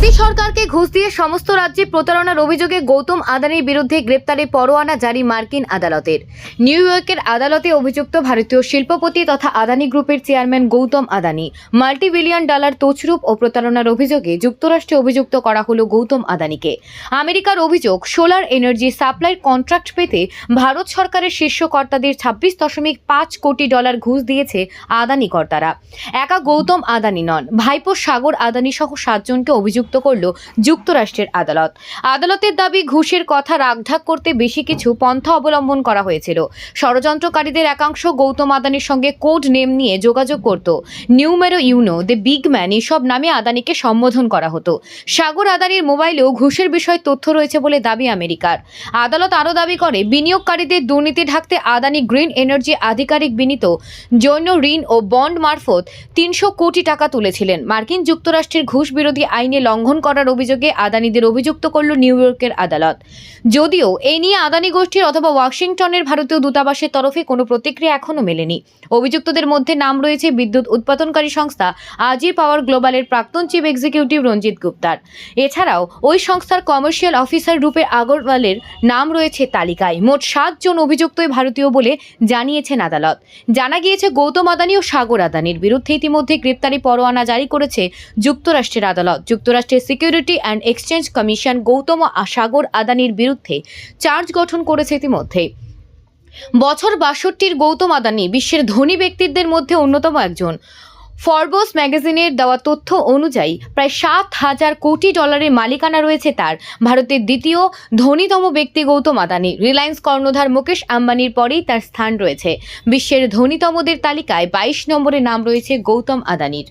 মোদী সরকারকে ঘুষ দিয়ে সমস্ত রাজ্যে প্রতারণার অভিযোগে গৌতম আদানির বিরুদ্ধে গ্রেপ্তারে পরোয়ানা জারি মার্কিন আদালতের। নিউ ইয়র্কের আদালতে অভিযুক্ত ভারতীয় শিল্পপতি তথা আদানি গ্রুপের chairman Gautam Adani. Multi billion dollar তছরূপ ও প্রতারণার অভিযোগে যুক্তরাষ্ট্রে অভিযুক্ত করা হলো গৌতম আদানিকে। আমেরিকার অভিযোগ, সোলার এনার্জি সাপ্লাইয়ের কন্ট্রাক্ট পেতে ভারত সরকারের শীর্ষ কর্তাদের ছাব্বিশ দশমিক পাঁচ কোটি ডলার ঘুষ দিয়েছে আদানি কর্তারা। একা গৌতম আদানি নন, ভাইপো সাগর আদানি সহ সাতজনকে অভিযুক্ত করল যুক্তরাষ্ট্রের আদালত। আদালতের দাবি, ঘুষের কথা রাগঢাক করতে বেশি কিছু পন্থা অবলম্বন করা হয়েছিল। ষড়যন্ত্রকারীদের একাংশ গৌতম আদানির সঙ্গে কোড নেম নিয়ে যোগাযোগ করত। Numero uno, the big man এসব নামে আদানিকে সম্বোধন করা হতো। সাগর আদানির মোবাইলেও ঘুষের বিষয়ে তথ্য রয়েছে বলে দাবি আমেরিকার। আদালত আরও দাবি করে, বিনিয়োগকারীদের দুর্নীতি ঢাকতে আদানি গ্রিন এনার্জি আধিকারিক বিনীত জৈন ঋণ ও বন্ড মারফত তিনশো কোটি টাকা তুলেছিলেন। মার্কিন যুক্তরাষ্ট্রের ঘুষ বিরোধী আইনে লঙ্ঘন করার অভিযোগে আদানিদের অভিযুক্ত করল নিউ ইয়র্কের আদালত। যদিও এ নিয়ে আদানি গোষ্ঠীর অথবা ওয়াশিংটনের ভারতীয় দূতাবাসের তরফে কোনো প্রতিক্রিয়া এখনও মেলেনি। অভিযুক্তদের মধ্যে নাম রয়েছে বিদ্যুৎ উৎপাদনকারী সংস্থা আজি পাওয়ার গ্লোবালের প্রাক্তন চিফ এক্সিকিউটিভ রঞ্জিত গুপ্তার। এছাড়াও ওই সংস্থার কমার্শিয়াল অফিসার রূপে আগরওয়ালের নাম রয়েছে তালিকায়। মোট সাতজন অভিযুক্তই ভারতীয় বলে জানিয়েছেন আদালত। জানা গিয়েছে গৌতম আদানি ও সাগর আদানির বিরুদ্ধে ইতিমধ্যে গ্রেপ্তারি পরোয়ানা জারি করেছে যুক্তরাষ্ট্রের আদালত। যুক্তরাষ্ট্রের security and exchange commission Gautam Sagar আদানির বিরুদ্ধে চার্জ গঠন করেছে ইতিমধ্যে। বছর বাষট্টির গৌতম আদানি বিশ্বের ধনী ব্যক্তিদের মধ্যে অন্যতম একজন। ফরবোস ম্যাগাজিনের দেওয়া তথ্য অনুযায়ী প্রায় সাত হাজার কোটি ডলারের মালিকানা রয়েছে তার। ভারতের দ্বিতীয় ধনীতম ব্যক্তি গৌতম আদানি। রিলায়েন্স কর্ণধার মুকেশ আম্বানির পরেই তার স্থান রয়েছে। বিশ্বের ধনীতমদের তালিকায় বাইশ নম্বরে নাম রয়েছে গৌতম আদানির।